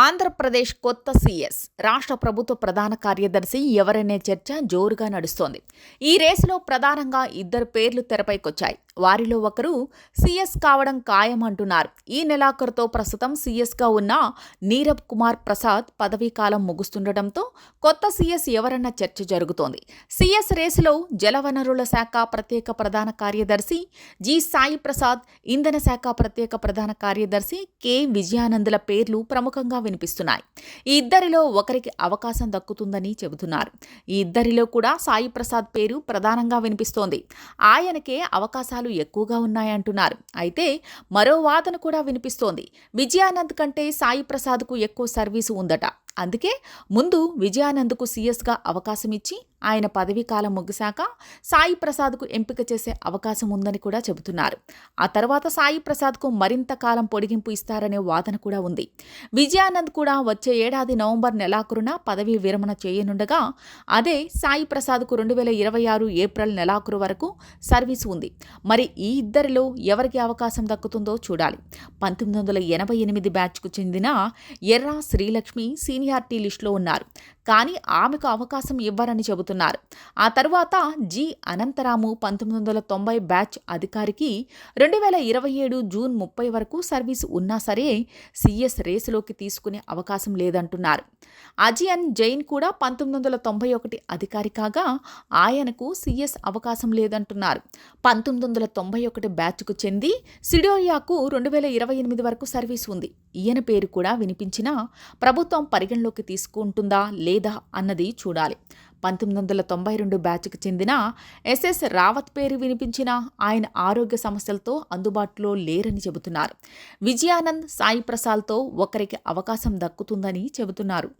ఆంధ్రప్రదేశ్ కొత్త సీఎస్ రాష్ట్ర ప్రభుత్వ ప్రధాన కార్యదర్శి ఎవరనే చర్చ జోరుగా నడుస్తోంది. ఈ రేసులో ప్రధానంగా ఇద్దరు పేర్లు తెరపైకొచ్చాయి. వారిలో ఒకరు సీఎస్ కావడం ఖాయం అంటున్నారు ఈ నెలాఖరుతో ప్రస్తుతం సీఎస్గా ఉన్న నీరబ్ కుమార్ ప్రసాద్ పదవీ కాలం ముగుస్తుండటంతో కొత్త సీఎస్ ఎవరన్న చర్చ జరుగుతోంది. సీఎస్ రేసులో జలవనరుల శాఖ ప్రత్యేక ప్రధాన కార్యదర్శి జి సాయి ప్రసాద్ ఇంధన శాఖ ప్రత్యేక ప్రధాన కార్యదర్శి కె విజయానందుల పేర్లు ప్రముఖంగా వినిపిస్తున్నాయి. ఈ ఇద్దరిలో ఒకరికి అవకాశం దక్కుతుందని చెబుతున్నారు. ఈ ఇద్దరిలో కూడా సాయి ప్రసాద్ పేరు ప్రధానంగా వినిపిస్తోంది. ఆయనకే అవకాశాలు ఎక్కువగా ఉన్నాయంటున్నారు అయితే మరో వాదన కూడా వినిపిస్తోంది. విజయానంద్ కంటే సాయి ప్రసాద్కు ఎక్కువ సర్వీసు ఉందట. అందుకే ముందు విజయానంద్కు సీఎస్గా అవకాశం ఇచ్చి ఆయన పదవీ కాలం ముగిశాక సాయి ప్రసాద్కు ఎంపిక చేసే అవకాశం ఉందని కూడా చెబుతున్నారు. ఆ తర్వాత సాయి ప్రసాద్కు మరింత కాలం పొడిగింపు ఇస్తారనే వాదన కూడా ఉంది. విజయానంద్ కూడా వచ్చే ఏడాది నవంబర్ నెలాఖరున పదవీ విరమణ చేయనుండగా అదే సాయి ప్రసాద్కు రెండు వేల ఇరవై ఆరు ఏప్రిల్ నెలాఖరు వరకు సర్వీస్ ఉంది. మరి ఈ ఇద్దరిలో ఎవరికి అవకాశం దక్కుతుందో చూడాలి. పంతొమ్మిది వందల ఎనభై ఎనిమిది బ్యాచ్కు చెందిన ఎర్రా శ్రీలక్ష్మి సీనియర్ సీనియారిటీ లిస్టులో ఉన్నారు. కానీ ఆమెకు అవకాశం ఇవ్వరని చెబుతున్నారు. ఆ తర్వాత జి అనంతరాము పంతొమ్మిది వందల తొంభై బ్యాచ్ అధికారికి రెండు వేల ఇరవై ఏడు జూన్ ముప్పై వరకు సర్వీస్ ఉన్నా సరే సిఎస్ రేసులోకి తీసుకునే అవకాశం లేదంటున్నారు. అజియన్ జైన్ కూడా పంతొమ్మిది వందల తొంభై ఒకటి అధికారి కాగా ఆయనకు సిఎస్ అవకాశం లేదంటున్నారు. పంతొమ్మిది వందల తొంభై ఒకటి బ్యాచ్కు చెంది సిడోరియాకు రెండు వేల ఇరవై ఎనిమిది వరకు సర్వీస్ ఉంది. ఈయన పేరు కూడా వినిపించినా ప్రభుత్వం పరిగణలోకి తీసుకుంటుందా లేదా అన్నది చూడాలి. పంతొమ్మిది వందల తొంభై రెండు బ్యాచ్కి చెందిన ఎస్ఎస్ రావత్ పేరు వినిపించిన ఆయన ఆరోగ్య సమస్యలతో అందుబాటులో లేరని చెబుతున్నారు. విజయానంద్ సాయి ప్రసాద్తో ఒకరికి అవకాశం దక్కుతుందని చెబుతున్నారు.